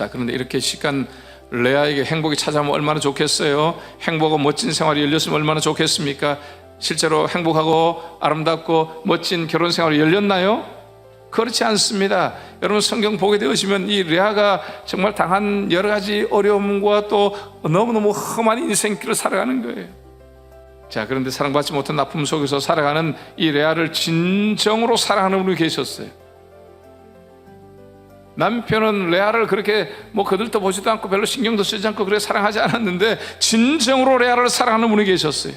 자, 그런데 이렇게 시간 레아에게 행복이 찾아오면 얼마나 좋겠어요? 행복하고 멋진 생활이 열렸으면 얼마나 좋겠습니까? 실제로 행복하고 아름답고 멋진 결혼 생활이 열렸나요? 그렇지 않습니다. 여러분 성경 보게 되시면 이 레아가 정말 당한 여러 가지 어려움과 또 너무너무 험한 인생길을 살아가는 거예요. 자, 그런데 사랑받지 못한 나쁨 속에서 살아가는 이 레아를 진정으로 사랑하는 분이 계셨어요. 남편은 레아를 그렇게 뭐 거들떠 보지도 않고 별로 신경도 쓰지 않고 그렇게 사랑하지 않았는데 진정으로 레아를 사랑하는 분이 계셨어요.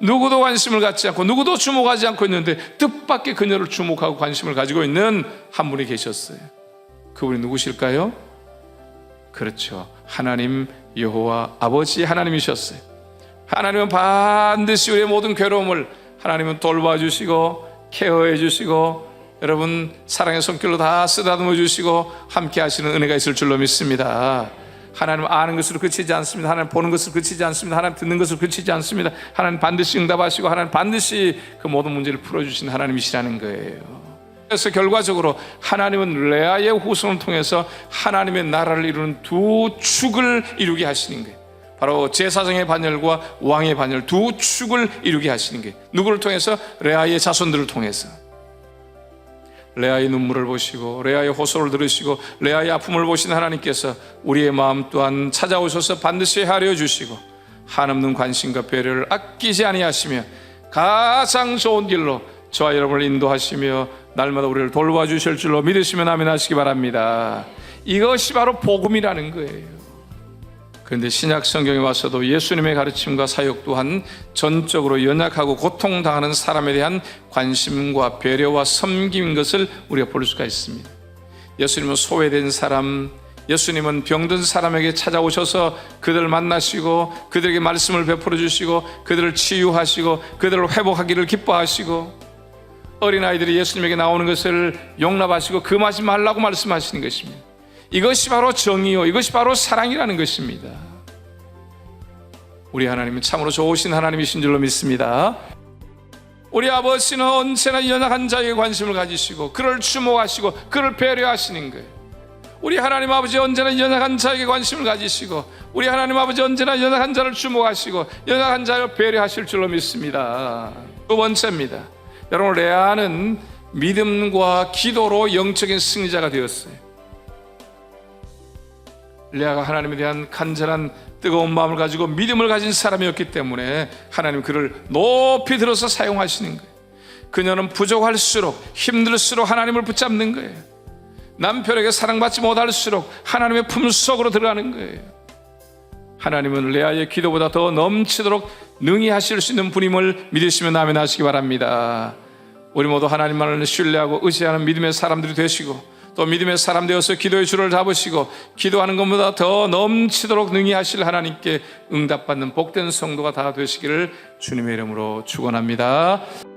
누구도 관심을 갖지 않고 누구도 주목하지 않고 있는데 뜻밖의 그녀를 주목하고 관심을 가지고 있는 한 분이 계셨어요. 그분이 누구실까요? 그렇죠. 하나님 여호와 아버지 하나님이셨어요. 하나님은 반드시 우리의 모든 괴로움을 하나님은 돌봐주시고 케어해 주시고 여러분 사랑의 손길로 다 쓰다듬어 주시고 함께 하시는 은혜가 있을 줄로 믿습니다. 하나님 아는 것으로 그치지 않습니다. 하나님 보는 것으로 그치지 않습니다. 하나님 듣는 것으로 그치지 않습니다. 하나님 반드시 응답하시고 하나님 반드시 그 모든 문제를 풀어주신 하나님이시라는 거예요. 그래서 결과적으로 하나님은 레아의 후손을 통해서 하나님의 나라를 이루는 두 축을 이루게 하시는 거예요. 바로 제사장의 반열과 왕의 반열 두 축을 이루게 하시는 게 누구를 통해서 레아의 자손들을 통해서 레아의 눈물을 보시고 레아의 호소를 들으시고 레아의 아픔을 보신 하나님께서 우리의 마음 또한 찾아오셔서 반드시 하려 주시고 한없는 관심과 배려를 아끼지 아니하시며 가장 좋은 길로 저와 여러분을 인도하시며 날마다 우리를 돌봐 주실 줄로 믿으시면 아멘 하시기 바랍니다. 이것이 바로 복음이라는 거예요. 그런데 신약 성경에 와서도 예수님의 가르침과 사역 또한 전적으로 연약하고 고통당하는 사람에 대한 관심과 배려와 섬김인 것을 우리가 볼 수가 있습니다. 예수님은 소외된 사람, 예수님은 병든 사람에게 찾아오셔서 그들을 만나시고 그들에게 말씀을 베풀어 주시고 그들을 치유하시고 그들을 회복하기를 기뻐하시고 어린아이들이 예수님에게 나오는 것을 용납하시고 금하지 말라고 말씀하시는 것입니다. 이것이 바로 정의요. 이것이 바로 사랑이라는 것입니다. 우리 하나님은 참으로 좋으신 하나님이신 줄로 믿습니다. 우리 아버지는 언제나 연약한 자에게 관심을 가지시고 그를 주목하시고 그를 배려하시는 거예요. 우리 하나님 아버지 언제나 연약한 자에게 관심을 가지시고 우리 하나님 아버지 언제나 연약한 자를 주목하시고 연약한 자를 배려하실 줄로 믿습니다. 두 번째입니다. 여러분 레아는 믿음과 기도로 영적인 승리자가 되었어요. 레아가 하나님에 대한 간절한 뜨거운 마음을 가지고 믿음을 가진 사람이었기 때문에 하나님 그를 높이 들어서 사용하시는 거예요. 그녀는 부족할수록 힘들수록 하나님을 붙잡는 거예요. 남편에게 사랑받지 못할수록 하나님의 품속으로 들어가는 거예요. 하나님은 레아의 기도보다 더 넘치도록 능히 하실 수 있는 분임을 믿으시면 아멘 하시기 바랍니다. 우리 모두 하나님만을 신뢰하고 의지하는 믿음의 사람들이 되시고 또 믿음의 사람 되어서 기도의 줄을 잡으시고 기도하는 것보다 더 넘치도록 능히 하실 하나님께 응답받는 복된 성도가 다 되시기를 주님의 이름으로 축원합니다.